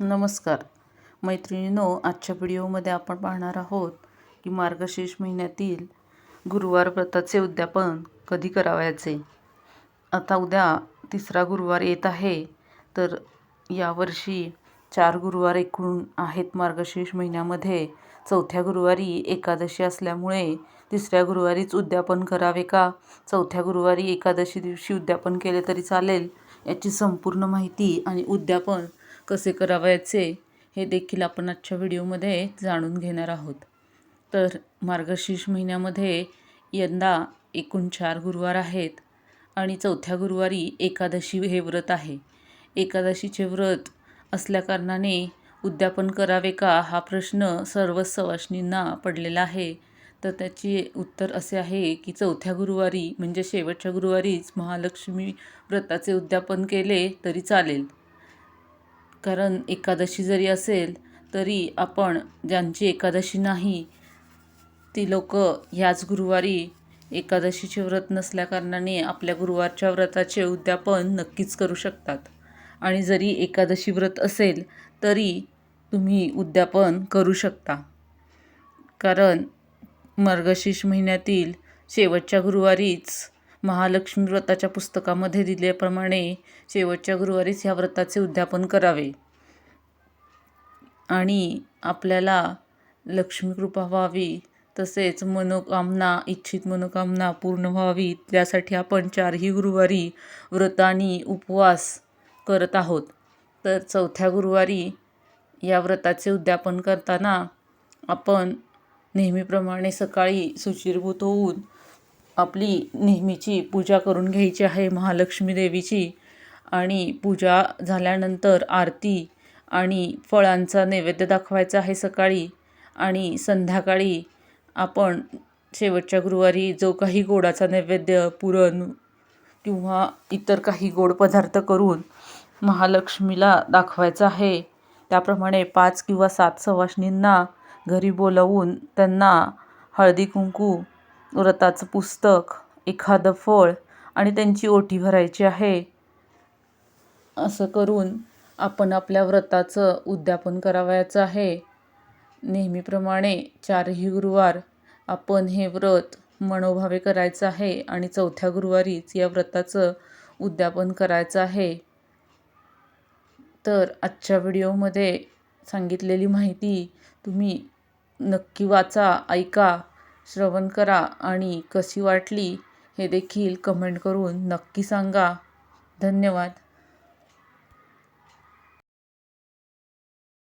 नमस्कार. मैत्रिणींनो आजच्या व्हिडिओमध्ये आपण पाहणार आहोत की मार्गशीर्ष महिन्यातील गुरुवार व्रताचे उद्यापन कधी करावयाचे? आता उद्या तिसरा गुरुवार येत आहे तर यावर्षी चार गुरुवार एकूण आहेत मार्गशीर्ष महिन्यामध्ये. चौथ्या गुरुवारी एकादशी असल्यामुळे तिसऱ्या गुरुवारीच उद्यापन करावे का? चौथ्या गुरुवारी एकादशी दिवशी उद्यापन केले तरी चालेल याची संपूर्ण माहिती आणि उद्यापन कसे करावयाचे हे देखील आपण आजच्या व्हिडिओमध्ये जाणून घेणार आहोत. तर मार्गशीर्ष महिन्यामध्ये यंदा एकूण चार गुरुवार आहेत आणि चौथ्या गुरुवारी एकादशी हे व्रत आहे. एकादशीचे व्रत असल्याकारणाने उद्यापन करावे का हा प्रश्न सर्वच सवाष्णींना पडलेला आहे. तर त्याची उत्तर असे आहे की चौथ्या गुरुवारी म्हणजे शेवटच्या गुरुवारीच महालक्ष्मी व्रताचे उद्यापन केले तरी चालेल. कारण एकादशी जरी असेल तरी आपण ज्यांची एकादशी नाही ती लोक ह्याच गुरुवारी एकादशीचे व्रत नसल्याकारणाने आपल्या गुरुवारच्या व्रताचे उद्यापन नक्कीच करू शकतात. आणि जरी एकादशी व्रत असेल तरी तुम्ही उद्यापन करू शकता. कारण मार्गशीर्ष महिन्यातील शेवटच्या गुरुवारीच महालक्ष्मी व्रताच्या पुस्तकामध्ये दिल्याप्रमाणे शेवटच्या गुरुवारीच ह्या व्रताचे उद्यापन करावे. आणि आपल्याला लक्ष्मीकृपा व्हावी तसेच मनोकामना इच्छित मनोकामना पूर्ण व्हावी त्यासाठी आपण चारही गुरुवारी व्रत आणि उपवास करत आहोत. तर चौथ्या गुरुवारी या व्रताचे उद्यापन करताना आपण नेहमीप्रमाणे सकाळी सुचिरभूत होऊन आपली नेहमीची पूजा करून घ्यायची आहे महालक्ष्मी देवीची. आणि पूजा झाल्यानंतर आरती आणि फळांचा नैवेद्य दाखवायचा आहे सकाळी. आणि संध्याकाळी आपण शेवटच्या गुरुवारी जो काही गोडाचा नैवेद्य पुरण किंवा इतर काही गोड पदार्थ करून महालक्ष्मीला दाखवायचा आहे त्याप्रमाणे पाच किंवा सात सवाष्णींना घरी बोलवून त्यांना हळदी कुंकू व्रताचं पुस्तक एखादं फळ आणि त्यांची ओटी भरायची आहे. असं करून आपण आपल्या व्रताचं उद्यापन करावयाचं आहे. नेहमीप्रमाणे चारही गुरुवार आपण हे व्रत मनोभावे करायचं आहे आणि चौथ्या गुरुवारीच या व्रताचं उद्यापन करायचं आहे. तर आजच्या व्हिडिओमध्ये सांगितलेली माहिती तुम्ही नक्की वाचा ऐका. श्रवण करा आणि कशी वाटली हे देखील कमेंट करून नक्की सांगा. धन्यवाद.